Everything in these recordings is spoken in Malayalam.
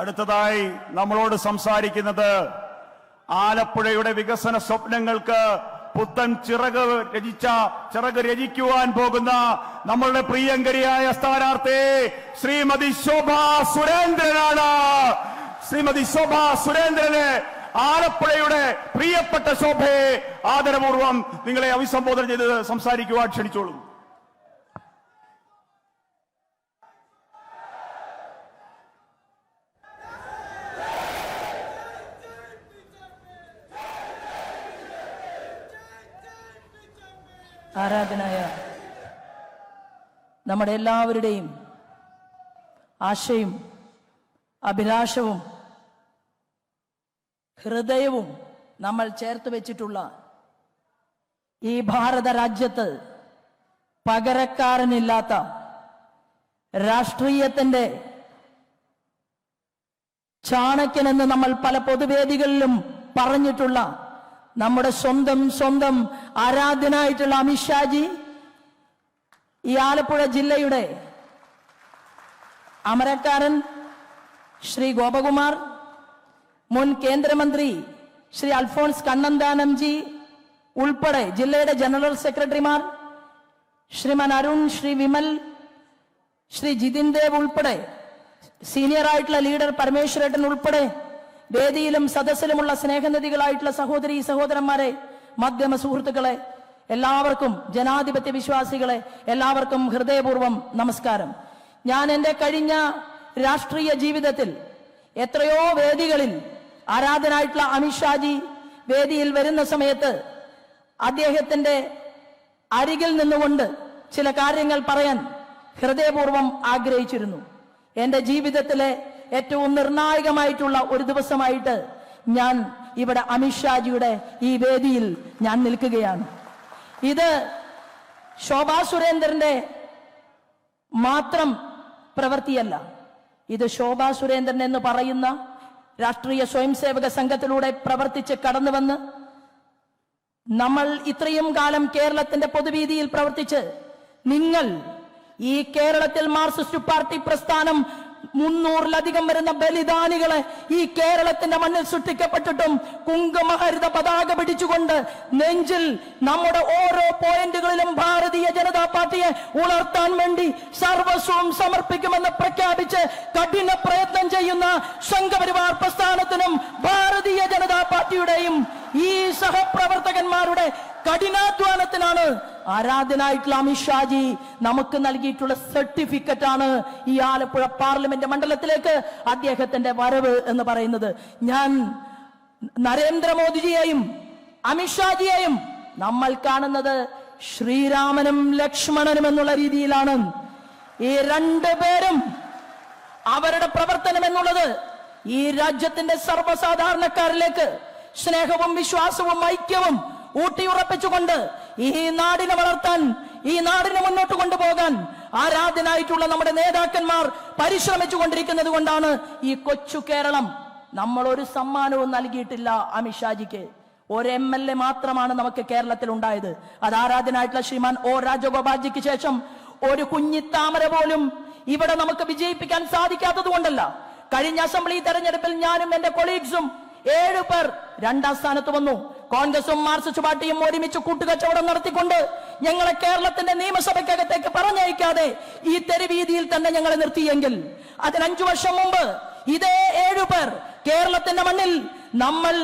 അടുത്തതായി നമ്മളോട് സംസാരിക്കുന്നത് ആലപ്പുഴയുടെ വികസന സ്വപ്നങ്ങൾക്ക് പുത്തൻ ചിറക് രചിച്ച ചിറക് രചിക്കുവാൻ പോകുന്ന നമ്മളുടെ പ്രിയങ്കരിയായ സ്ഥാനാർത്ഥി ശ്രീമതി ശോഭ സുരേന്ദ്രനാണ്. ശ്രീമതി ശോഭ സുരേന്ദ്രനെ ആലപ്പുഴയുടെ പ്രിയപ്പെട്ട ശോഭയെ ആദരപൂർവം നിങ്ങളെ അഭിസംബോധന ചെയ്ത് സംസാരിക്കുവാൻ ക്ഷണിച്ചോളൂ. ആരാധനായ നമ്മുടെ എല്ലാവരുടെയും ആശയും അഭിലാഷവും ഹൃദയവും നമ്മൾ ചേർത്ത് വെച്ചിട്ടുള്ള ഈ ഭാരത രാജ്യത്ത് പകരക്കാരനില്ലാത്ത രാഷ്ട്രീയത്തിന്റെ ചാണക്യനെന്ന് നമ്മൾ പല പൊതുവേദികളിലും പറഞ്ഞിട്ടുള്ള നമ്മുടെ സ്വന്തം സ്വന്തം ആരാധ്യനായിട്ടുള്ള അമിത്ഷാജി ഈ ആലപ്പുഴ ജില്ലയുടെ അമരക്കാരൻ ശ്രീ ഗോപകുമാർ മുൻ കേന്ദ്രമന്ത്രി ശ്രീ അൽഫോൺസ് കണ്ണന്താനം ജി ഉൾപ്പെടെ ജില്ലയുടെ ജനറൽ സെക്രട്ടറിമാർ ശ്രീമാൻ അരുൺ ശ്രീ വിമൽ ശ്രീ ജിതിൻ ദേവ് ഉൾപ്പെടെ സീനിയർ ആയിട്ടുള്ള ലീഡർ പരമേശ്വരേട്ടൻ ഉൾപ്പെടെ വേദിയിലും സദസ്സിലുമുള്ള സ്നേഹനിധികളായിട്ടുള്ള സഹോദരി സഹോദരന്മാരെ മാധ്യമ സുഹൃത്തുക്കളെ എല്ലാവർക്കും ജനാധിപത്യ വിശ്വാസികളെ എല്ലാവർക്കും ഹൃദയപൂർവം നമസ്കാരം. ഞാൻ എന്റെ കഴിഞ്ഞ രാഷ്ട്രീയ ജീവിതത്തിൽ എത്രയോ വേദികളിൽ ആരാധനായിട്ടുള്ള അമിത്ഷാജി വേദിയിൽ വരുന്ന സമയത്ത് അദ്ദേഹത്തിന്റെ അരികിൽ നിന്നുകൊണ്ട് ചില കാര്യങ്ങൾ പറയാൻ ഹൃദയപൂർവം ആഗ്രഹിച്ചിരുന്നു. എന്റെ ജീവിതത്തിലെ ഏറ്റവും നിർണായകമായിട്ടുള്ള ഒരു ദിവസമായിട്ട് ഞാൻ ഇവിടെ അമിത്ഷാജിയുടെ ഈ വേദിയിൽ ഞാൻ നിൽക്കുകയാണ്. ഇത് ശോഭാ സുരേന്ദ്രന്റെ മാത്രം പ്രവൃത്തിയല്ല. ഇത് ശോഭാ സുരേന്ദ്രൻ എന്ന് പറയുന്ന രാഷ്ട്രീയ സ്വയംസേവക സംഘത്തിലൂടെ പ്രവർത്തിച്ച് കടന്നുവന്ന് നമ്മൾ ഇത്രയും കാലം കേരളത്തിന്റെ പൊതുവീതിയിൽ പ്രവർത്തിച്ച് നിങ്ങൾ ഈ കേരളത്തിൽ മാർക്സിസ്റ്റ് പാർട്ടി പ്രസ്ഥാനം മുന്നൂറിലധികം വരുന്ന ബലിദാനികളെ ഈ കേരളത്തിന്റെ മണ്ണിൽ സൃഷ്ടിക്കപ്പെട്ടിട്ടും കുങ്കുമഹരിത പതാക പിടിച്ചുകൊണ്ട് നെഞ്ചിൽ നമ്മുടെ ഓരോ പോയിന്റുകളിലും ഭാരതീയ ജനതാ പാർട്ടിയെ ഉണർത്താൻ വേണ്ടി സർവസ്വവും സമർപ്പിക്കുമെന്ന് പ്രഖ്യാപിച്ച് കഠിന പ്രയത്നം ചെയ്യുന്ന സംഘപരിവാർ പ്രസ്ഥാനത്തിനും ഭാരതീയ ജനതാ പാർട്ടിയുടെയും ഈ സഹപ്രവർത്തകന്മാരുടെ കഠിനാധ്വാനത്തിനാണ് ആരാധനായിട്ടുള്ള അമിത്ഷാജി നമുക്ക് നൽകിയിട്ടുള്ള സർട്ടിഫിക്കറ്റ് ആണ് ഈ ആലപ്പുഴ പാർലമെന്റ് മണ്ഡലത്തിലേക്ക് അദ്ദേഹത്തിന്റെ വരവ് എന്ന് പറയുന്നത്. ഞാൻ നരേന്ദ്രമോദിജിയെയും അമിത്ഷാജിയെയും നമ്മൾ കാണുന്നത് ശ്രീരാമനും ലക്ഷ്മണനും എന്നുള്ള രീതിയിലാണ്. ഈ രണ്ടു പേരും അവരുടെ പ്രവർത്തനം എന്നുള്ളത് ഈ രാജ്യത്തിന്റെ സർവസാധാരണക്കാരിലേക്ക് സ്നേഹവും വിശ്വാസവും ഐക്യവും ഊട്ടിയുറപ്പിച്ചുകൊണ്ട് ഈ നാടിനെ വളർത്താൻ ഈ നാടിനെ മുന്നോട്ട് കൊണ്ടുപോകാൻ ആരാധനായിട്ടുള്ള നമ്മുടെ നേതാക്കന്മാർ പരിശ്രമിച്ചു കൊണ്ടിരിക്കുന്നത് കൊണ്ടാണ് ഈ കൊച്ചു കേരളം നമ്മൾ ഒരു സമ്മാനവും നൽകിയിട്ടില്ല അമിത്ഷാജിക്ക്. ഒരു എം എൽ എ മാത്രമാണ് നമുക്ക് കേരളത്തിൽ ഉണ്ടായത്. അത് ആരാധനായിട്ടുള്ള ശ്രീമാൻ ഒ രാജഗോപാൽജിക്ക് ശേഷം ഒരു കുഞ്ഞിത്താമര പോലും ഇവിടെ നമുക്ക് വിജയിപ്പിക്കാൻ സാധിക്കാത്തത് കൊണ്ടല്ല. കഴിഞ്ഞ അസംബ്ലി തെരഞ്ഞെടുപ്പിൽ ഞാനും എന്റെ കൊളീഗ്സും ഏഴു പേർ രണ്ടാം സ്ഥാനത്ത് വന്നു. കോൺഗ്രസും മാർക്സിസ്റ്റ് പാർട്ടിയും ഒരുമിച്ച് കൂട്ടുകച്ചവടം നടത്തിക്കൊണ്ട് ഞങ്ങളെ കേരളത്തിന്റെ നിയമസഭയ്ക്കകത്തേക്ക് പറഞ്ഞയക്കാതെ ഈ തെരുവീതിയിൽ തന്നെ ഞങ്ങളെ നിർത്തിയെങ്കിൽ അതിന് അഞ്ചു വർഷം മുമ്പ് ഇതേ ഏഴു പേർ കേരളത്തിന്റെ മണ്ണിൽ നമ്മൾ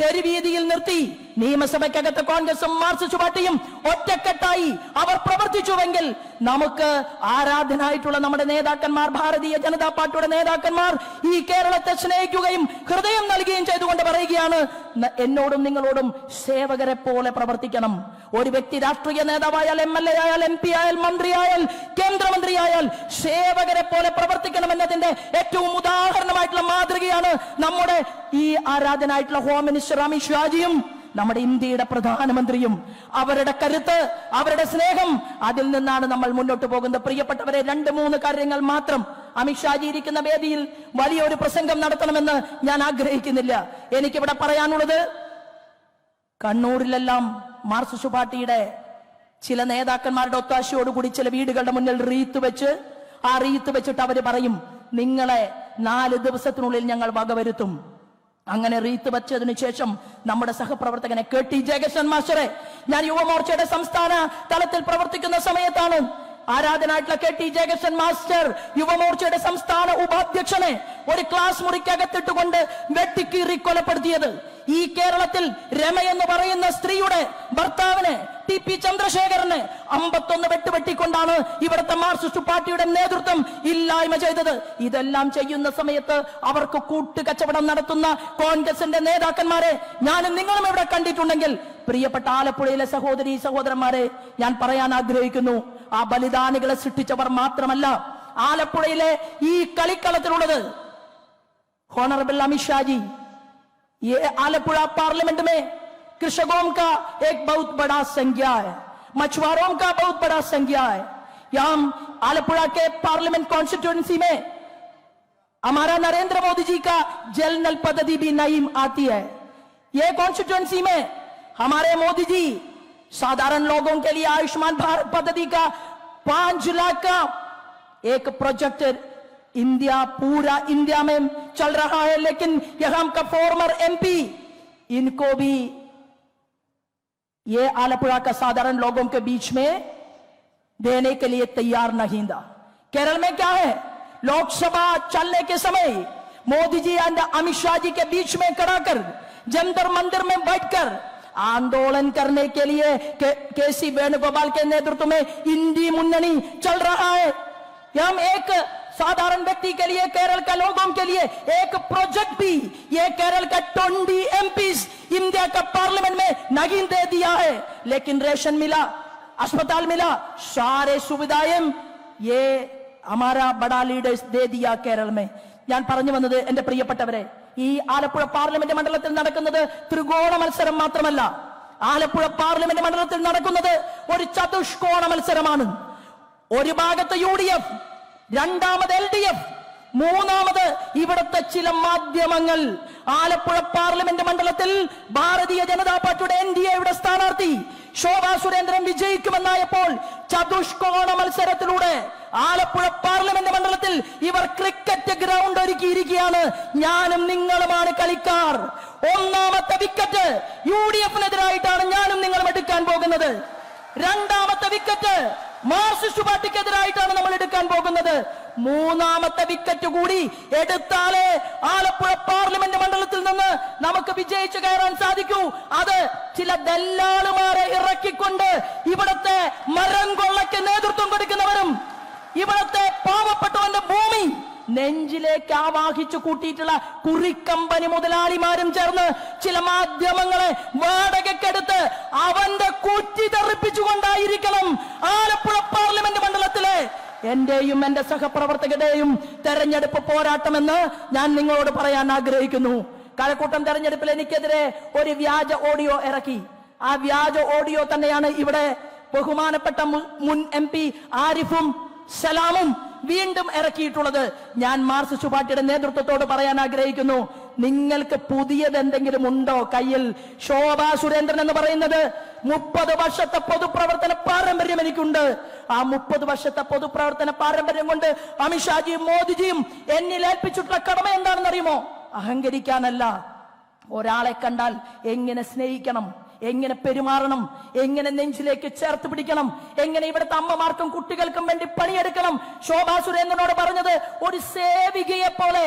തെരുവീതിയിൽ നിർത്തി നിയമസഭയ്ക്കകത്ത് കോൺഗ്രസും മാർക്സിസ്റ്റ് പാർട്ടിയും ഒറ്റക്കെട്ടായി അവർ പ്രവർത്തിച്ചുവെങ്കിൽ നമുക്ക് ആരാധനായിട്ടുള്ള നമ്മുടെ നേതാക്കന്മാർ ഭാരതീയ ജനതാ പാർട്ടിയുടെ നേതാക്കന്മാർ ഈ കേരളത്തെ സ്നേഹിക്കുകയും ഹൃദയം നൽകുകയും ചെയ്തുകൊണ്ട് പറയുകയാണ് എന്നോടും നിങ്ങളോടും സേവകരെ പോലെ പ്രവർത്തിക്കണം. ഒരു വ്യക്തി രാഷ്ട്രീയ നേതാവായാൽ എം എൽ എ ആയാൽ എം പി ആയാൽ മന്ത്രിയായാൽ കേന്ദ്രമന്ത്രിയായാൽ സേവകരെ പോലെ പ്രവർത്തിക്കണം എന്നതിന്റെ ഏറ്റവും ഉദാഹരണമായിട്ടുള്ള മാതൃകയാണ് നമ്മുടെ ഈ ആരാധനായിട്ടുള്ള ഹോം മിനിസ്റ്റർ അമിത് ഷാജിയും നമ്മുടെ ഇന്ത്യയുടെ പ്രധാനമന്ത്രിയും അവരുടെ കരുത്ത് അവരുടെ സ്നേഹം അതിൽ നിന്നാണ് നമ്മൾ മുന്നോട്ട് പോകുന്നത്. പ്രിയപ്പെട്ടവരെ രണ്ട് മൂന്ന് കാര്യങ്ങൾ മാത്രം അമിത്ഷാജി ഇരിക്കുന്ന വേദിയിൽ വലിയൊരു പ്രസംഗം നടത്തണമെന്ന് ഞാൻ ആഗ്രഹിക്കുന്നില്ല. എനിക്കിവിടെ പറയാനുള്ളത് കണ്ണൂരിലെല്ലാം മാർക്സിസ്റ്റ് പാർട്ടിയുടെ ചില നേതാക്കന്മാരുടെ ഒത്താശയോടുകൂടി ചില വീടുകളുടെ മുന്നിൽ റീത്ത് വെച്ച് ആ റീത്ത് വെച്ചിട്ട് അവർ പറയും നിങ്ങളെ നാല് ദിവസത്തിനുള്ളിൽ ഞങ്ങൾ വകവരുത്തും. അങ്ങനെ റീത്ത് വച്ചതിനു ശേഷം നമ്മുടെ സഹപ്രവർത്തകനെ കെ ടി ജയകൃഷ്ണൻ മാസ്റ്ററെ ഞാൻ യുവമോർച്ചയുടെ സംസ്ഥാന തലത്തിൽ പ്രവർത്തിക്കുന്ന സമയത്താണ് ആരാധനായിട്ടുള്ള കെ ടി ജയകൃഷ്ണൻ മാസ്റ്റർ യുവമോർച്ചയുടെ സംസ്ഥാന ഉപാധ്യക്ഷനെ ഒരു ക്ലാസ് മുറിക്കകത്തിട്ടുകൊണ്ട് വെട്ടിക്കീറി കൊലപ്പെടുത്തിയത്. ഈ കേരളത്തിൽ രമ എന്ന് പറയുന്ന സ്ത്രീയുടെ ഭർത്താവിനെ ടി പി ചന്ദ്രശേഖരന് അമ്പത്തൊന്ന് വെട്ടുവെട്ടിക്കൊണ്ടാണ് ഇവിടുത്തെ മാർക്സിസ്റ്റ് പാർട്ടിയുടെ നേതൃത്വം ഇല്ലായ്മ ചെയ്തത്. ഇതെല്ലാം ചെയ്യുന്ന സമയത്ത് അവർക്ക് കൂട്ടുകച്ചവടം നടത്തുന്ന കോൺഗ്രസിന്റെ നേതാക്കന്മാരെ ഞാനും നിങ്ങളും ഇവിടെ കണ്ടിട്ടുണ്ടെങ്കിൽ പ്രിയപ്പെട്ട ആലപ്പുഴയിലെ സഹോദരി സഹോദരന്മാരെ ഞാൻ പറയാൻ ആഗ്രഹിക്കുന്നു ആ ബലിദാനികളെ സൃഷ്ടിച്ചവർ മാത്രമല്ല ആലപ്പുഴയിലെ ഈ കളിക്കളത്തിലുള്ളത് ഹോണറബിൾ അമിത്ഷാജി ആലപ്പുഴ പാർലമെന്റ് മേ कृषकों का एक बहुत बड़ा संज्ञा है। मछुआरों का बहुत बड़ा संज्ञा है। यहाँ आलपुरा के पार्लियामेंट कॉन्स्टिट्यूंसी में हमारा नरेंद्र मोदी जी का जल नल पद्धति भी नई आती है। यह कॉन्स्टिट्यूंसी में हमारे मोदी जी साधारण लोगों के लिए आयुष्मान भारत पद्धति का पाँच लाख का एक प्रोजेक्ट इंडिया, पूरा इंडिया में चल रहा है। लेकिन यहाँ का फॉर्मर एमपी इनको भी ये आलपुरा का साधारण लोगों के बीच में देने के लिए तैयार नहीं था। केरल में क्या है? लोकसभा चलने के समय मोदी जी एंड अमित शाह जी के बीच में खड़ा कर जंतर मंदिर में बैठकर आंदोलन करने के लिए के, केसी वेणुगोपाल के नेतृत्व में इंडी मुन्ननी चल रहा है। हम एक साधारण व्यक्ति के लिए केरल के लोगों के लिए एक प्रोजेक्ट भी ये केरल का ट्वेंटी एमपी इंडिया का पार्लियामेंट में नहीं दे दिया है लेकिन रेशन मिला अस्पताल मिला सारे सुविधाएं ये हमारा बड़ा ലീഡേഴ്സ് ദേ ദിയ കേരള में ഞാൻ പറഞ്ഞു വന്നത് എന്റെ പ്രിയപ്പെട്ടവരെ ഈ ആലപ്പുഴ പാർലമെന്റ് മണ്ഡലത്തിൽ നടക്കുന്നത് ത്രികോണ മത്സരം മാത്രമല്ല ആലപ്പുഴ പാർലമെന്റ് മണ്ഡലത്തിൽ നടക്കുന്നത് ഒരു ചതുഷ്കോണ മത്സരമാണ് ഒരു ഭാഗത്ത് യു ഡി എഫ് രണ്ടാമത് എൽ ഡി എഫ് മൂന്നാമത് ഇവിടുത്തെ ചില മാധ്യമങ്ങൾ. ആലപ്പുഴ പാർലമെന്റ് മണ്ഡലത്തിൽ ഭാരതീയ ജനതാ പാർട്ടിയുടെ എൻ ഡി എയുടെ സ്ഥാനാർത്ഥി ശോഭാ സുരേന്ദ്രൻ വിജയിക്കുമെന്നായപ്പോൾ ചതുഷ്കോണ മത്സരത്തിലൂടെ ആലപ്പുഴ പാർലമെന്റ് മണ്ഡലത്തിൽ ഇവർ ക്രിക്കറ്റ് ഗ്രൗണ്ട് ഒരുക്കിയിരിക്കുകയാണ്. ഞാനും നിങ്ങളുമാണ് കളിക്കാർ. ഒന്നാമത്തെ വിക്കറ്റ് യു ഡി എഫിനെതിരായിട്ടാണ് ഞാനും നിങ്ങളും എടുക്കാൻ പോകുന്നത്. രണ്ടാമത്തെ വിക്കറ്റ് മാർക്സിസ്റ്റ് പാർട്ടിക്കെതിരായിട്ടാണ് നമ്മൾ എടുക്കാൻ പോകുന്നത്. മൂന്നാമത്തെ വിക്കറ്റ് കൂടി എടുത്താലേ ആലപ്പുഴ പാർലമെന്റ് മണ്ഡലത്തിൽ നിന്ന് നമുക്ക് വിജയിച്ചു കയറാൻ സാധിക്കൂ. അത് ചില ദല്ലാളുമാരെ ഇറക്കിക്കൊണ്ട് ഇവിടത്തെ മരം കൊള്ളയ്ക്ക് നേതൃത്വം കൊടുക്കുന്നവരും ഇവിടത്തെ പാവപ്പെട്ടവന്റെ ഭൂമി നെഞ്ചിലേക്ക് ആവാഹിച്ചു കൂട്ടിയിട്ടുള്ള കുറിക്കമ്പനി മുതലാളിമാരും ചേർന്ന് ചില മാധ്യമങ്ങളെ വാടകക്കെടുത്ത് അവന്റെ കൂറ്റി തെറിപ്പിച്ചുകൊണ്ടായിരിക്കണം ആലപ്പുഴ പാർലമെന്റ് മണ്ഡലത്തിലെ എന്റെയും എന്റെ സഹപ്രവർത്തകരുടെയും തെരഞ്ഞെടുപ്പ് പോരാട്ടമെന്ന് ഞാൻ നിങ്ങളോട് പറയാൻ ആഗ്രഹിക്കുന്നു. കഴക്കൂട്ടം തെരഞ്ഞെടുപ്പിൽ എനിക്കെതിരെ ഒരു വ്യാജ ഓഡിയോ ഇറക്കി. ആ വ്യാജ ഓഡിയോ തന്നെയാണ് ഇവിടെ ബഹുമാനപ്പെട്ട മുൻ എം പി ആരിഫും സലാമും വീണ്ടും ഇറക്കിയിട്ടുള്ളത് ഞാൻ മാർസ് ചുപാട്ടിയുടെ നേതൃത്വത്തോട് പറയാൻ ആഗ്രഹിക്കുന്നു. നിങ്ങൾക്ക് പുതിയത് എന്തെങ്കിലും ഉണ്ടോ? കയ്യിൽ ശോഭാ സുരേന്ദ്രൻ എന്ന് പറയുന്നത് മുപ്പത് വർഷത്തെ പൊതുപ്രവർത്തന പാരമ്പര്യം എനിക്കുണ്ട്. ആ മുപ്പത് വർഷത്തെ പൊതുപ്രവർത്തന പാരമ്പര്യം കൊണ്ട് അമിത്ഷാജിയും മോദിജിയും എന്നിൽ ഏൽപ്പിച്ചിട്ടുള്ള കടമ എന്താണെന്ന് അറിയുമോ അഹങ്കരിക്കാനല്ല. ഒരാളെ കണ്ടാൽ എങ്ങനെ സ്നേഹിക്കണം? എങ്ങനെ പെരുമാറണം? എങ്ങനെ നെഞ്ചിലേക്ക് ചേർത്ത് പിടിക്കണം? എങ്ങനെ ഇവിടുത്തെ അമ്മമാർക്കും കുട്ടികൾക്കും വേണ്ടി പണിയെടുക്കണം? ശോഭാ സുരേന്ദ്രനോട് പറഞ്ഞത് ഒരു സേവികയെ പോലെ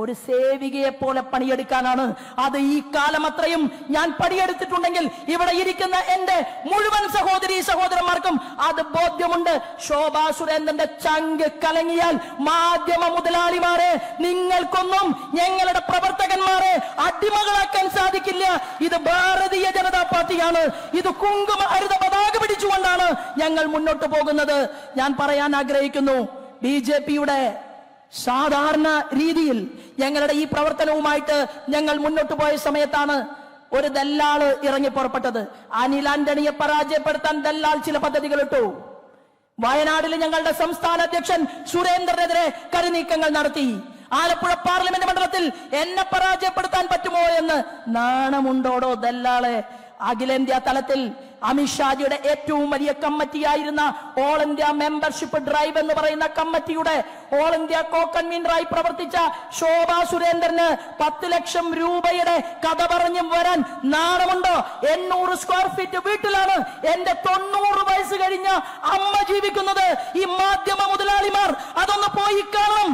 ഒരു സേവികയെ പോലെ പണിയെടുക്കാനാണ്. അത് ഈ കാലം അത്രയും ഞാൻ പണിയെടുത്തിട്ടുണ്ടെങ്കിൽ ഇവിടെ ഇരിക്കുന്ന എന്റെ മുഴുവൻ സഹോദരി സഹോദരന്മാർക്കും അത് ബോധ്യമുണ്ട്. ശോഭാ സുരേന്ദ്രന്റെ ചങ്ക് കലങ്ങിയാൽ മാധ്യമ മുതലാളിമാരെ നിങ്ങൾക്കൊന്നും ഞങ്ങളുടെ പ്രവർത്തകന്മാരെ അടിമകളാക്കാൻ സാധിക്കില്ല. ഇത് ഭാരതീയ ജനതാ പാർട്ടിയാണ്. ഇത് കുങ്കുമ ഹരിത പതാക പിടിച്ചുകൊണ്ടാണ് ഞങ്ങൾ മുന്നോട്ട് പോകുന്നത്. ഞാൻ പറയാൻ ആഗ്രഹിക്കുന്നു ബി ജെ പിയുടെ സാധാരണ രീതിയിൽ ഞങ്ങളുടെ ഈ പ്രവർത്തനവുമായിട്ട് ഞങ്ങൾ മുന്നോട്ട് പോയ സമയത്താണ് ഒരു ദല്ലാൾ ഇറങ്ങി പുറപ്പെട്ടത്. അനിൽ ആന്റണിയെ പരാജയപ്പെടുത്താൻ ദല്ലാൾ ചില പദ്ധതികൾ ഇട്ടു വയനാടിൽ ഞങ്ങളുടെ സംസ്ഥാന അധ്യക്ഷൻ സുരേന്ദ്രനെതിരെ കരുനീക്കങ്ങൾ നടത്തി. ആലപ്പുഴ പാർലമെന്റ് മണ്ഡലത്തിൽ എന്നെ പരാജയപ്പെടുത്താൻ പറ്റുമോ എന്ന് നാണമുണ്ടോടോ ദല്ലാളെ? അഖിലേന്ത്യാ തലത്തിൽ അമിത്ഷാജിയുടെ ഏറ്റവും വലിയ കമ്മിറ്റിയായിരുന്ന ഓൾ ഇന്ത്യ മെമ്പർഷിപ്പ് ഡ്രൈവ് എന്ന് പറയുന്ന കമ്മിറ്റിയുടെ ഓൾ ഇന്ത്യ കോ പ്രവർത്തിച്ച ശോഭാ സുരേന്ദ്രന് പത്ത് ലക്ഷം രൂപയുടെ കഥ പറഞ്ഞു വരാൻ നാണമുണ്ടോ? എണ്ണൂറ് സ്ക്വയർ ഫീറ്റ് വീട്ടിലാണ് എന്റെ തൊണ്ണൂറ് വയസ്സ് കഴിഞ്ഞ അമ്മ ജീവിക്കുന്നത്. ഈ മാധ്യമ മുതലാളിമാർ അതൊന്ന് പോയി കാണണം.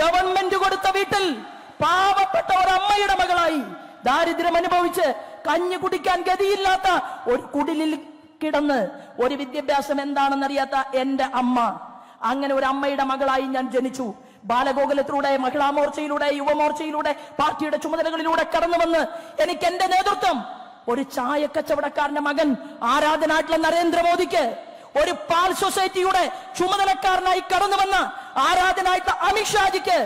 ഗവൺമെന്റ് കൊടുത്ത വീട്ടിൽ പാവപ്പെട്ട ഒരു അമ്മയുടെ മകളായി ദാരിദ്ര്യം അനുഭവിച്ച് കഞ്ഞി കുടിക്കാൻ ഗതിയില്ലാത്ത ഒരു കുടിലിൽ കിടന്ന് ഒരു വിദ്യാഭ്യാസം എന്താണെന്നറിയാത്ത എന്റെ അമ്മ. അങ്ങനെ ഒരു അമ്മയുടെ മകളായി ഞാൻ ജനിച്ചു. ബാലഗോകുലത്തിലൂടെ മഹിളാമോർച്ചയിലൂടെ യുവമോർച്ചയിലൂടെ പാർട്ടിയുടെ ചുമതലകളിലൂടെ കടന്നു വന്ന് എനിക്ക് എന്റെ നേതൃത്വം ഒരു ചായ കച്ചവടക്കാരന്റെ മകൻ ആരാധനായിട്ടുള്ള നരേന്ദ്രമോദിക്ക് ഒരു പാൽ സൊസൈറ്റിയുടെ ചുമതലക്കാരനായി കടന്നു വന്ന ആരാധനായിട്ടുള്ള അമിത്ഷാജിക്ക്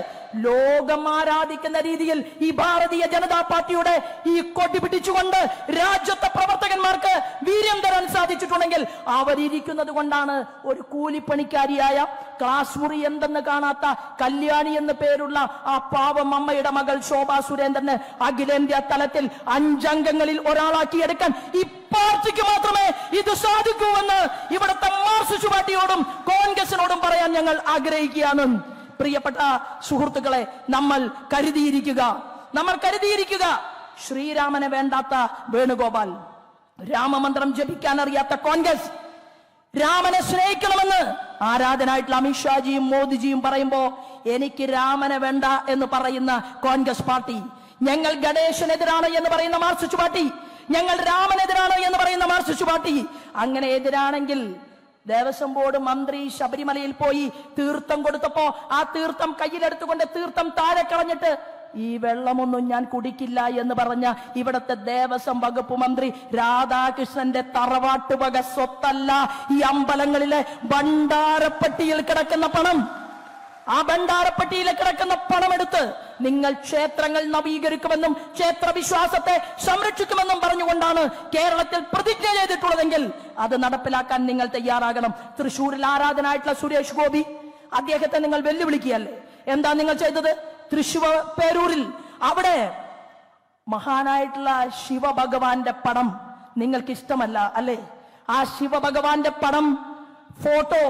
ലോകം ആരാധിക്കുന്ന രീതിയിൽ ഈ ഭാരതീയ ജനതാ പാർട്ടിയുടെ ഈ കൊടി പിടിച്ചുകൊണ്ട് രാജ്യത്തെ പ്രവർത്തകന്മാർക്ക് വീര്യം തരാൻ സാധിച്ചിട്ടുണ്ടെങ്കിൽ അവരിയ്ക്കുന്നത് കൊണ്ടാണ് ഒരു കൂലിപ്പണിക്കാരിയായ ക്ലാസ് മുറി എന്തെന്ന് കാണാത്ത കല്യാണി എന്ന് പേരുള്ള ആ പാവം അമ്മയുടെ മകൾ ശോഭാ സുരേന്ദ്രന് അഖിലേന്ത്യാ തലത്തിൽ അഞ്ചംഗങ്ങളിൽ ഒരാളാക്കിയെടുക്കാൻ ഈ പാർട്ടിക്ക് മാത്രമേ ഇത് സാധിക്കൂ എന്ന് ഇവിടുത്തെ മാർസിസ്റ്റ് പാർട്ടിയോടും കോൺഗ്രസിനോടും പറയാൻ ഞങ്ങൾ ആഗ്രഹിക്കുകയാണ്. പ്രിയപ്പെട്ട സുഹൃത്തുക്കളെ നമ്മൾ കരുതിയിരിക്കുക. നമ്മൾ കരുതിയിരിക്കുക. ശ്രീരാമനെ വേണ്ടാത്ത വേണുഗോപാൽ. രാമമന്ത്രം ജപിക്കാൻ അറിയാത്ത കോൺഗ്രസ്. രാമനെ സ്നേഹിക്കണമെന്ന് ആരാധനായിട്ടുള്ള അമിത്ഷാജിയും മോദിജിയും പറയുമ്പോ എനിക്ക് രാമനെ വേണ്ട എന്ന് പറയുന്ന കോൺഗ്രസ് പാർട്ടി. ഞങ്ങൾ ഗണേശനെതിരാണ് എന്ന് പറയുന്ന മാർസിസ്റ്റ് പാർട്ടി. ഞങ്ങൾ രാമനെതിരാണ് എന്ന് പറയുന്ന മാർസിസ്റ്റ് പാർട്ടി. അങ്ങനെ എതിരാണെങ്കിൽ ദേവസ്വം ബോർഡ് മന്ത്രി ശബരിമലയിൽ പോയി തീർത്ഥം കൊടുത്തപ്പോ ആ തീർത്ഥം കയ്യിലെടുത്തുകൊണ്ട് തീർത്ഥം താഴെ കളഞ്ഞിട്ട് ഈ വെള്ളമൊന്നും ഞാൻ കുടിക്കില്ല എന്ന് പറഞ്ഞ ഇവിടത്തെ ദേവസ്വം വകുപ്പ് മന്ത്രി രാധാകൃഷ്ണന്റെ തറവാട്ടുവക സ്വത്തല്ല ഈ അമ്പലങ്ങളിലെ ഭണ്ഡാരപ്പെട്ടിയിൽ കിടക്കുന്ന പണം. ആ ഭണ്ഡാരപ്പെട്ടിയിൽ കിടക്കുന്ന പണമെടുത്ത് നിങ്ങൾ ക്ഷേത്രങ്ങൾ നവീകരിക്കുമെന്നും ക്ഷേത്ര വിശ്വാസത്തെ സംരക്ഷിക്കുമെന്നും പറഞ്ഞുകൊണ്ടാണ് കേരളത്തിൽ പ്രതിജ്ഞ ചെയ്തിട്ടുള്ളതെങ്കിൽ അത് നടപ്പിലാക്കാൻ നിങ്ങൾ തയ്യാറാകണം. തൃശൂരിൽ ആരാധനായിട്ടുള്ള സുരേഷ് ഗോപി അദ്ദേഹത്തെ നിങ്ങൾ വെല്ലുവിളിക്കുകയല്ലേ? എന്താ നിങ്ങൾ ചെയ്തത്? തൃശൂർ പേരൂരിൽ. അവിടെ മഹാനായിട്ടുള്ള ശിവഭഗവാന്റെ പടം നിങ്ങൾക്ക് ഇഷ്ടമല്ല അല്ലേ? ആ ശിവഭഗവാന്റെ പടം ഫോട്ടോ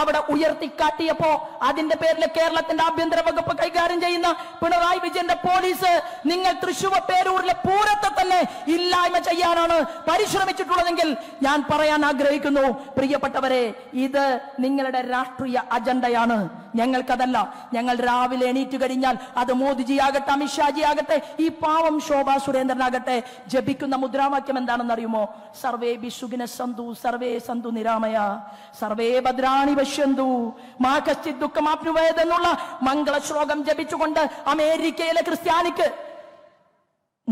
അവിടെ ഉയർത്തിക്കാട്ടിയപ്പോ അതിന്റെ പേരിൽ കേരളത്തിന്റെ ആഭ്യന്തര വകുപ്പ് കൈകാര്യം ചെയ്യുന്ന പിണറായി വിജയന്റെ പോലീസ് നിങ്ങൾ തൃശൂർ പേരൂരിലെ പൂരത്തെ തന്നെ ഇല്ലായ്മ ചെയ്യാനാണ് പരിശ്രമിച്ചിട്ടുള്ളതെങ്കിൽ ഞാൻ പറയാൻ ആഗ്രഹിക്കുന്നു. പ്രിയപ്പെട്ടവരെ ഇത് നിങ്ങളുടെ രാഷ്ട്രീയ അജണ്ടയാണ്. ഞങ്ങൾക്കതല്ല. ഞങ്ങൾ രാവിലെ എണീറ്റ് കഴിഞ്ഞാൽ അത് മോദിജി ആകട്ടെ അമിത്ഷാജി ആകട്ടെ ഈ പാവം ശോഭാ സുരേന്ദ്രനാകട്ടെ. ജപിക്കുന്ന മുദ്രാവാക്യം എന്താണെന്ന് അറിയുമോ സർവേ ബിഷുഗിന സന്തു സർവേ സന്തു നിരാമയ. സർവേ ഭദ്രാണി വശ്യന്തു മാ കശ്ചിത് ദുഃഖമാപ്നുവേദ് എന്നുള്ള മംഗള ശ്ലോകം ജപിച്ചുകൊണ്ട് അമേരിക്കയിലെ ക്രിസ്ത്യാനിക്ക്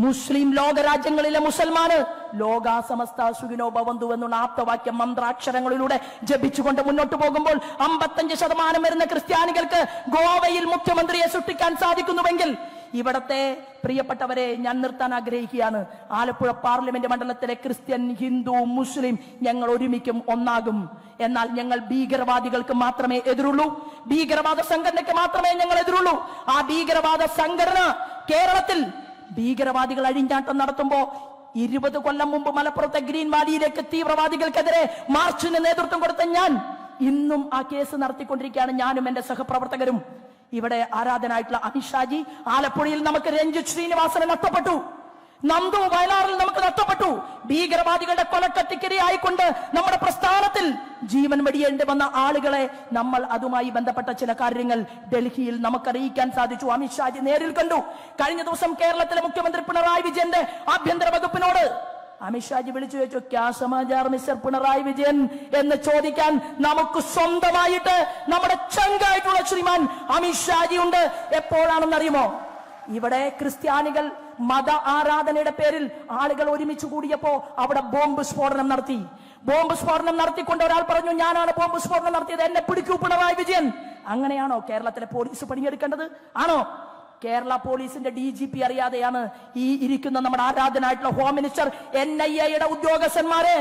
മുസ്ലിം ലോകരാജ്യങ്ങളിലെ മുസൽമാന് ലോകാസമസ്ത സുഖിനോ ഭവന്തു എന്നുള്ള ആപ്തവാക്യം മന്ത്രാക്ഷരങ്ങളിലൂടെ ജപിച്ചുകൊണ്ട് മുന്നോട്ട് പോകുമ്പോൾ അമ്പത്തഞ്ച് ശതമാനം വരുന്ന ക്രിസ്ത്യാനികൾക്ക് ഗോവയിൽ മുഖ്യമന്ത്രിയെ സൃഷ്ടിക്കാൻ സാധിക്കുന്നുവെങ്കിൽ ഇവിടത്തെ പ്രിയപ്പെട്ടവരെ ഞാൻ നിർത്താൻ ആഗ്രഹിക്കുകയാണ്. ആലപ്പുഴ പാർലമെന്റ് മണ്ഡലത്തിലെ ക്രിസ്ത്യൻ ഹിന്ദു മുസ്ലിം ഞങ്ങൾ ഒരുമിക്കും ഒന്നാകും. എന്നാൽ ഞങ്ങൾ ഭീകരവാദികൾക്ക് മാത്രമേ എതിരുള്ളൂ. ഭീകരവാദ സംഘടനയ്ക്ക് മാത്രമേ ഞങ്ങൾ എതിരുള്ളൂ. ആ ഭീകരവാദ സംഘടന കേരളത്തിൽ ഭീകരവാദികൾ അഴിഞ്ഞാട്ടം നടത്തുമ്പോൾ ഇരുപത് കൊല്ലം മുമ്പ് മലപ്പുറത്തെ ഗ്രീൻ വാലിയിലേക്ക് തീവ്രവാദികൾക്കെതിരെ മാർച്ചിന് നേതൃത്വം കൊടുത്ത ഞാൻ ഇന്നും ആ കേസ് നടത്തിക്കൊണ്ടിരിക്കുകയാണ്. ഞാനും എന്റെ സഹപ്രവർത്തകരും. ഇവിടെ ആരാധനായിട്ടുള്ള അമിത്ഷാജി ആലപ്പുഴയിൽ നമുക്ക് രഞ്ജിത് ശ്രീനിവാസനെ നഷ്ടപ്പെട്ടു. നന്ദു വയലാറിൽ നമുക്ക് നഷ്ടപ്പെട്ടു. ഭീകരവാദികളുടെ കൊലക്കത്തിക്കിരയായിക്കൊണ്ട് നമ്മുടെ പ്രസ്ഥാനത്തിൽ ജീവൻ വെടിയേണ്ടി വന്ന ആളുകളെ നമ്മൾ അതുമായി ബന്ധപ്പെട്ട ചില കാര്യങ്ങൾ ഡൽഹിയിൽ നമുക്ക് അറിയിക്കാൻ സാധിച്ചു അമിത്ഷാജി നേരിൽ കണ്ടു. കഴിഞ്ഞ ദിവസം കേരളത്തിലെ മുഖ്യമന്ത്രി പിണറായി വിജയന്റെ ആഭ്യന്തര വകുപ്പിനോട് അമിത്ഷാജി വിളിച്ചു വെച്ചു ക്യാ സമാചാർ മിസ്റ്റർ പിണറായി വിജയൻ? എന്ന് ചോദിക്കാൻ നമുക്ക് സ്വന്തമായിട്ട് നമ്മുടെ ചങ്കായിട്ടുള്ള ശ്രീമാൻ അമിത്ഷാജി ഉണ്ട്. എപ്പോഴാണെന്നറിയുമോ? ഇവിടെ ക്രിസ്ത്യാനികൾ മത ആരാധനയുടെ പേരിൽ ആളുകൾ ഒരുമിച്ച് കൂടിയപ്പോ അവിടെ ബോംബ് സ്ഫോടനം നടത്തി. ബോംബ് സ്ഫോടനം നടത്തിക്കൊണ്ട് ഒരാൾ പറഞ്ഞു ഞാനാണ് ബോംബ് സ്ഫോടനം നടത്തിയത്. എന്നെ പിടിക്കൂ പിണറായി വിജയൻ. അങ്ങനെയാണോ കേരളത്തിലെ പോലീസ് പണിയെടുക്കേണ്ടത്? ആണോ? കേരള പോലീസിന്റെ ഡി ജി പി അറിയാതെയാണ് ഈ ഇരിക്കുന്ന നമ്മുടെ ആരാധനായിട്ടുള്ള ഹോം മിനിസ്റ്റർ എൻ ഐ എയുടെ ഉദ്യോഗസ്ഥന്മാരെ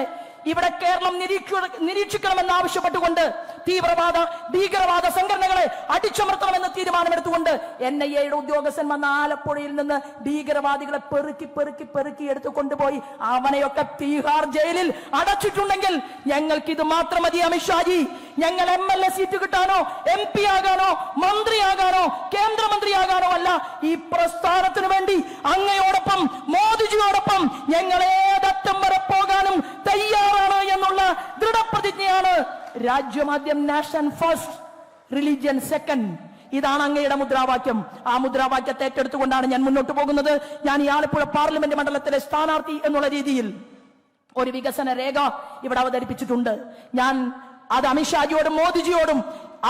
ഇവിടെ കേരളം നിരീക്ഷ നിരീക്ഷിക്കണമെന്ന് ആവശ്യപ്പെട്ടുകൊണ്ട് തീവ്രവാദ ഭീകരവാദ സംഘടനകളെ അടിച്ചമർത്തണമെന്ന് തീരുമാനമെടുത്തുകൊണ്ട് എൻ ഐ എയുടെ ഉദ്യോഗസ്ഥൻ വന്ന ആലപ്പുഴയിൽ നിന്ന് ഭീകരവാദികളെ പെറുക്കി പെറുക്കി പെറുക്കി എടുത്തു കൊണ്ടുപോയി. അവനെയൊക്കെ തീഹാർ ജയിലിൽ അടച്ചിട്ടുണ്ടെങ്കിൽ ഞങ്ങൾക്ക് ഇത് മാത്രം മതി അമിത്ഷാജി. ഞങ്ങൾ എം എൽ എ സീറ്റ് കിട്ടാനോ എം പി ആകാനോ മന്ത്രിയാകാനോ കേന്ദ്രമന്ത്രിയാകാനോ അല്ല ഈ പ്രസ്ഥാനത്തിന് വേണ്ടി അങ്ങയോടൊപ്പം മോദിജിയോടൊപ്പം ഞങ്ങൾ ഏതറ്റം വരെ പോകാനും തയ്യാറാണ് എന്നുള്ള ദൃഢപ്രതിജ്ഞയാണ് രാജ്യമാദ്യം നാഷൻ ഫസ്റ്റ് റിലീജിയൻ സെക്കൻഡ്. ഇതാണ് അങ്ങയുടെ മുദ്രാവാക്യം. ആ മുദ്രാവാക്യത്തെ ഏറ്റെടുത്തുകൊണ്ടാണ് ഞാൻ മുന്നോട്ട് പോകുന്നത്. ഞാൻ ഈ ആലപ്പുഴ പാർലമെന്റ് മണ്ഡലത്തിലെ സ്ഥാനാർത്ഥി എന്നുള്ള രീതിയിൽ ഒരു വികസന രേഖ ഇവിടെ അവതരിപ്പിച്ചിട്ടുണ്ട്. ഞാൻ അത് അമിത്ഷാജിയോടും മോദിജിയോടും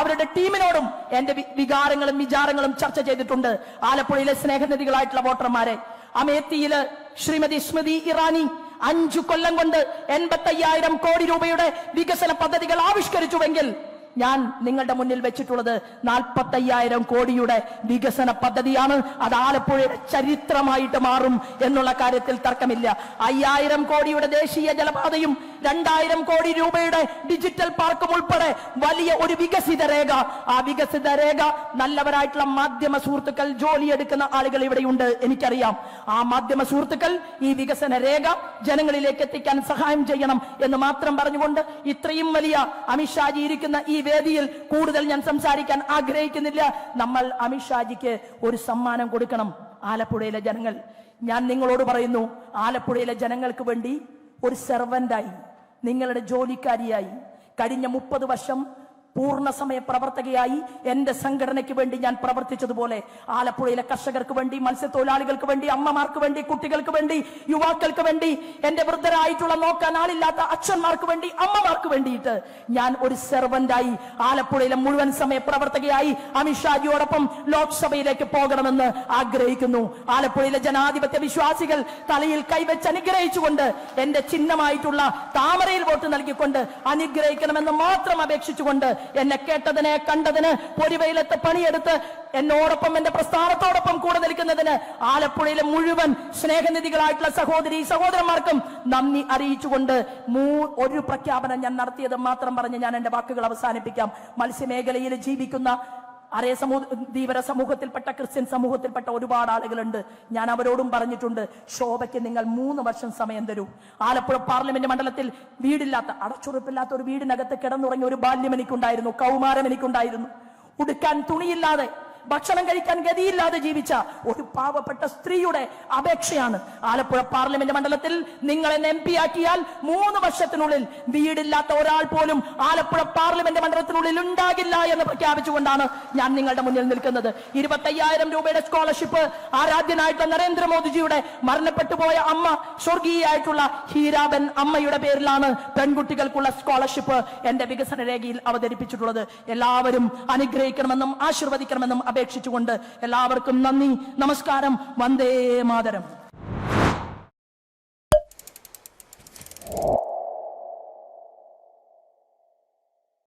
അവരുടെ ടീമിനോടും എന്റെ വികാരങ്ങളും വിചാരങ്ങളും ചർച്ച ചെയ്തിട്ടുണ്ട്. ആലപ്പുഴയിലെ സ്നേഹനിധികളായിട്ടുള്ള വോട്ടർമാരെ. അമേത്തിയിൽ ശ്രീമതി സ്മൃതി ഇറാനി അഞ്ചു കൊല്ലം കൊണ്ട് എൺപത്തയ്യായിരം കോടി രൂപയുടെ വികസന പദ്ധതികൾ ആവിഷ്കരിച്ചുവെങ്കിൽ ഞാൻ നിങ്ങളുടെ മുന്നിൽ വെച്ചിട്ടുള്ളത് നാൽപ്പത്തയ്യായിരം കോടിയുടെ വികസന പദ്ധതിയാണ്. അത് ആലപ്പുഴയുടെ ചരിത്രമായിട്ട് മാറും എന്നുള്ള കാര്യത്തിൽ തർക്കമില്ല. അയ്യായിരം കോടിയുടെ ദേശീയ ജലപാതയും രണ്ടായിരം കോടി രൂപയുടെ ഡിജിറ്റൽ പാർക്കും ഉൾപ്പെടെ വലിയ ഒരു വികസിത രേഖ. ആ വികസിത രേഖ നല്ലവരായിട്ടുള്ള മാധ്യമ സുഹൃത്തുക്കൾ ജോലിയെടുക്കുന്ന ആളുകൾ ഇവിടെയുണ്ട്. എനിക്കറിയാം. ആ മാധ്യമ സുഹൃത്തുക്കൾ ഈ വികസന രേഖ ജനങ്ങളിലേക്ക് എത്തിക്കാൻ സഹായം ചെയ്യണം എന്ന് മാത്രം പറഞ്ഞുകൊണ്ട് ഇത്രയും വലിയ അമിത്ഷാജി ഇരിക്കുന്ന ഈ വേദിയിൽ കൂടുതൽ ഞാൻ സംസാരിക്കാൻ ആഗ്രഹിക്കുന്നില്ല. നമ്മൾ അമിത്ഷാജിക്ക് ഒരു സമ്മാനം കൊടുക്കണം. ആലപ്പുഴയിലെ ജനങ്ങൾ. ഞാൻ നിങ്ങളോട് പറയുന്നു ആലപ്പുഴയിലെ ജനങ്ങൾക്ക് വേണ്ടി ഒരു സെർവന്റായി നിങ്ങളുടെ ജോലിക്കാരിയായി. കഴിഞ്ഞ മുപ്പത് വർഷം പൂർണസമയ പ്രവർത്തകയായി എന്റെ സംഘടനയ്ക്ക് വേണ്ടി ഞാൻ പ്രവർത്തിച്ചതുപോലെ ആലപ്പുഴയിലെ കർഷകർക്ക് വേണ്ടി മത്സ്യത്തൊഴിലാളികൾക്ക് വേണ്ടി അമ്മമാർക്ക് വേണ്ടി കുട്ടികൾക്ക് വേണ്ടി യുവാക്കൾക്ക് വേണ്ടി എന്റെ വൃദ്ധരായിട്ടുള്ള നോക്കാൻ ആളില്ലാത്ത അച്ഛന്മാർക്ക് വേണ്ടി അമ്മമാർക്ക് വേണ്ടിയിട്ട് ഞാൻ ഒരു സെർവന്റായി ആലപ്പുഴയിലെ മുഴുവൻ സമയ പ്രവർത്തകയായി അമിത്ഷാജിയോടൊപ്പം ലോക്സഭയിലേക്ക് പോകണമെന്ന് ആഗ്രഹിക്കുന്നു. ആലപ്പുഴയിലെ ജനാധിപത്യ വിശ്വാസികൾ തലയിൽ കൈവച്ച് അനുഗ്രഹിച്ചുകൊണ്ട് എന്റെ ചിഹ്നമായിട്ടുള്ള താമരയിൽ വോട്ട് നൽകിക്കൊണ്ട് അനുഗ്രഹിക്കണമെന്ന് മാത്രം അപേക്ഷിച്ചുകൊണ്ട് എന്നെ കേട്ടതിനെ കണ്ടതിന് പൊരിവയിലത്ത് പണിയെടുത്ത് എന്നോടൊപ്പം എന്റെ പ്രസ്ഥാനത്തോടൊപ്പം കൂടെ നിൽക്കുന്നതിന് ആലപ്പുഴയിലെ മുഴുവൻ സ്നേഹനിധികളായിട്ടുള്ള സഹോദരി സഹോദരന്മാർക്കും നന്ദി അറിയിച്ചുകൊണ്ട് മൂ ഒരു പ്രഖ്യാപനം ഞാൻ നടത്തിയത് മാത്രം പറഞ്ഞ് ഞാൻ എന്റെ വാക്കുകൾ അവസാനിപ്പിക്കാം. മത്സ്യമേഖലയിൽ ജീവിക്കുന്ന അറേ സമൂഹ ധീവര സമൂഹത്തിൽപ്പെട്ട ക്രിസ്ത്യൻ സമൂഹത്തിൽപ്പെട്ട ഒരുപാട് ആളുകളുണ്ട്. ഞാൻ അവരോടും പറഞ്ഞിട്ടുണ്ട് ശോഭയ്ക്ക് നിങ്ങൾ മൂന്ന് വർഷം സമയം തരൂ. ആലപ്പുഴ പാർലമെന്റ് മണ്ഡലത്തിൽ വീടില്ലാത്ത അടച്ചുറപ്പില്ലാത്ത ഒരു വീടിനകത്ത് കിടന്നുറങ്ങിയ ഒരു ബാല്യം എനിക്കുണ്ടായിരുന്നു കൗമാരം എനിക്കുണ്ടായിരുന്നു. ഉടുക്കാൻ തുണിയില്ലാതെ ഭക്ഷണം കഴിക്കാൻ ഗതിയില്ലാതെ ജീവിച്ച ഒരു പാവപ്പെട്ട സ്ത്രീയുടെ അപേക്ഷയാണ് ആലപ്പുഴ പാർലമെന്റ് മണ്ഡലത്തിൽ നിങ്ങൾ എന്നെ എം പി ആക്കിയാൽ മൂന്ന് വർഷത്തിനുള്ളിൽ വീടില്ലാത്ത ഒരാൾ പോലും ആലപ്പുഴ പാർലമെന്റ് മണ്ഡലത്തിനുള്ളിൽ ഉണ്ടാകില്ല എന്ന് പ്രഖ്യാപിച്ചുകൊണ്ടാണ് ഞാൻ നിങ്ങളുടെ മുന്നിൽ നിൽക്കുന്നത്. ഇരുപത്തയ്യായിരം രൂപയുടെ സ്കോളർഷിപ്പ് ആരാധ്യനായിട്ടുള്ള നരേന്ദ്രമോദിജിയുടെ മരണപ്പെട്ടു പോയ അമ്മ സ്വർഗീയായിട്ടുള്ള ഹീരാബൻ അമ്മയുടെ പേരിലാണ് പെൺകുട്ടികൾക്കുള്ള സ്കോളർഷിപ്പ് എന്റെ വികസന രേഖയിൽ അവതരിപ്പിച്ചിട്ടുള്ളത്. എല്ലാവരും അനുഗ്രഹിക്കണമെന്നും ആശീർവദിക്കണമെന്നും അപേക്ഷിച്ചുകൊണ്ട് എല്ലാവർക്കും നന്ദി നമസ്കാരം വന്ദേ മാതരം.